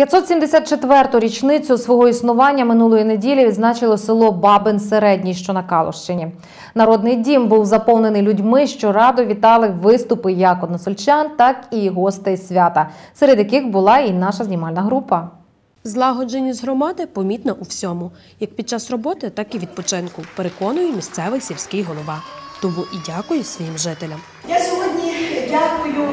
574-ту річницю свого існування минулої неділі відзначило село Бабин Середній, що на Калущині. Народний дім був заповнений людьми, що радо вітали виступи як односельчан, так і гостей свята, серед яких була і наша знімальна група. Злагодженість громади помітна у всьому, як під час роботи, так і відпочинку, переконує місцевий сільський голова. Тому і дякую своїм жителям. Я сьогодні дякую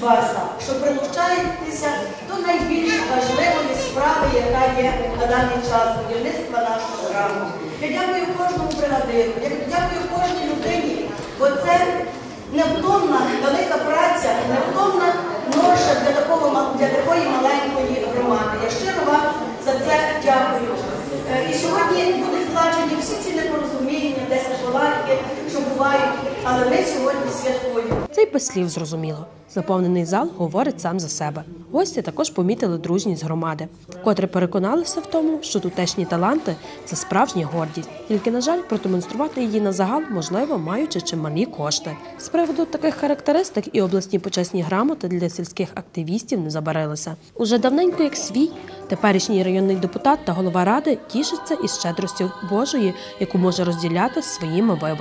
вас, що прилучаєтеся до найбільш важливої справи, яка є на даний час будівництва нашого храму. Я дякую кожному бригадиру, я дякую кожній людині, бо це невтомна велика праця, невтомна ноша для такого для такої маленької громади. Я щиро вам за це дякую. Е, І сьогодні будуть згладжені всі ці непорозуміння, десь неполадки, що бувають, але ми сьогодні святкуємо. Це й без слів зрозуміло. Заповнений зал говорить сам за себе. Гості також помітили дружність громади, вкотре переконалися в тому, що тутешні таланти це справжня гордість. Тільки, на жаль, продемонструвати її на загал можливо, маючи чималі кошти. З приводу таких характеристик і обласні почесні грамоти для сільських активістів не забарилися. Уже давненько, як свій, теперішній районний депутат та голова ради тішиться із щедростю Божої, яку може розділяти з своїми виборцями,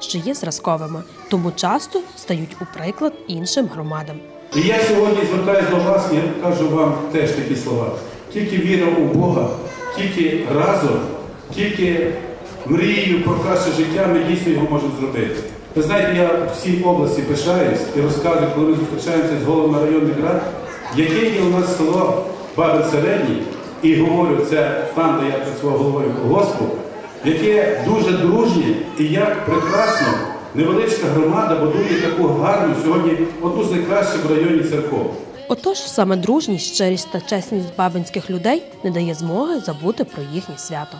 що є зразковими, тому часто стають у приклад іншим громадам. І я сьогодні звертаюся до вас і кажу вам теж такі слова. Тільки віра у Бога, тільки разом, тільки мрією про краще життя ми дійсно його можемо зробити. Ви знаєте, я всій області пишаюсь і розказую, коли ми зустрічаємося з головами районних рад, яке є у нас село Бабин Середній, і говорю, це там, де я працював головою госпу, яке дуже дружнє і як прекрасно невеличка громада будує таку гарну сьогодні одну з найкращих в районі церков. Отож, саме дружність, щирість та чесність бабинських людей не дає змоги забути про їхнє свято.